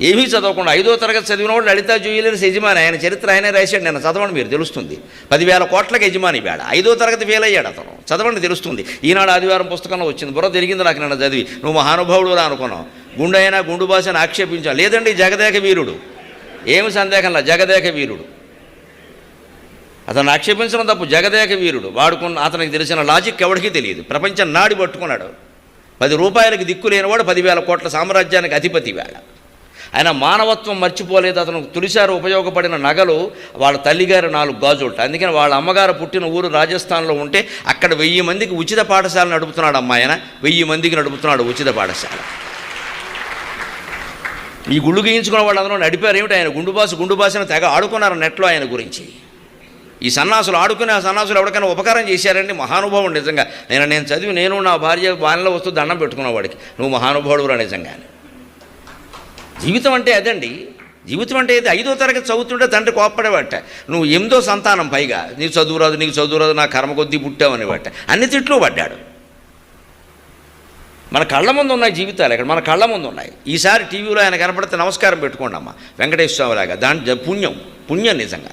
ఏమీ చదవకుండా ఐదో తరగతి చదివినవాడు లలితా జ్యువెలర్స్ యజమాని. ఆయన చరిత్ర ఆయనే రాశాడు నేను చదవండి మీరు తెలుస్తుంది. పదివేల కోట్లకు యజమాని వేడ ఐదో తరగతి ఫెయిల్ అయ్యాడు అతను. చదవండి తెలుస్తుంది. ఈనాడు ఆదివారం పుస్తకంలో వచ్చింది. బుర్ర తిరిగింది నాకు నిన్న చదివి. నువ్వు మహానుభావుడు రా అనుకున్నావు. గుండు అయినా గుండు భాషను ఆక్షేపించావు. లేదండి జగదేక వీరుడు. ఏమి సందేహంలా జగదేక వీరుడు. అతను ఆక్షేపించడం తప్పు జగదేక వీరుడు. వాడుకున్న అతనికి తెలిసిన లాజిక్ ఎవడికి తెలియదు. ప్రపంచం నాడి పట్టుకున్నాడు. పది రూపాయలకి దిక్కు లేనివాడు పదివేల కోట్ల సామ్రాజ్యానికి అధిపతి వేళ ఆయన మానవత్వం మర్చిపోలేదు అతను తొలిసారి ఉపయోగపడిన నగలు వాళ్ళ తల్లిగారు నాలుగు గాజులట. అందుకని వాళ్ళ అమ్మగారు పుట్టిన ఊరు రాజస్థాన్లో ఉంటే అక్కడ వెయ్యి మందికి ఉచిత పాఠశాల నడుపుతున్నాడు అమ్మాయన వెయ్యి మందికి నడుపుతున్నాడు ఉచిత పాఠశాల. ఈ గుళ్ళు గీయించుకున్న వాళ్ళందరూ నడిపారు. ఏమిటి ఆయన గుండు బాసు గుండు బాసను తెగ ఆడుకున్నారు నెట్లో ఆయన గురించి. ఈ సన్నాసులు ఆడుకునే ఆ సన్నాసులు ఎవరికైనా ఉపకారం చేశారండి? మహానుభావుడు నిజంగా. నేను నేను చదివి నేను నా భార్య బాణలో వస్తూ దండం పెట్టుకున్నవాడికి నువ్వు మహానుభావుడురా నిజంగానే. జీవితం అంటే అదండి. జీవితం అంటే ఇది ఐదో తరగతి చదువుతుంటే తండ్రి కోప్పడేవాట. నువ్వు ఎనిమిదో సంతానం పైగా. నీకు చదువు రాదు నీకు చదువు రాదు నా కర్మ కొద్దీ పుట్టావనేవాట. అన్ని తిట్లు పడ్డాడు. మన కళ్ళ ముందు ఉన్నాయి జీవితాలు ఇక్కడ. మన కళ్ళ ముందు ఉన్నాయి. ఈసారి టీవీలో ఆయన కనపడితే నమస్కారం పెట్టుకోండి అమ్మ వెంకటేశ్వరరావు లాగా. దాని జ- పుణ్యం. పుణ్యం నిజంగా.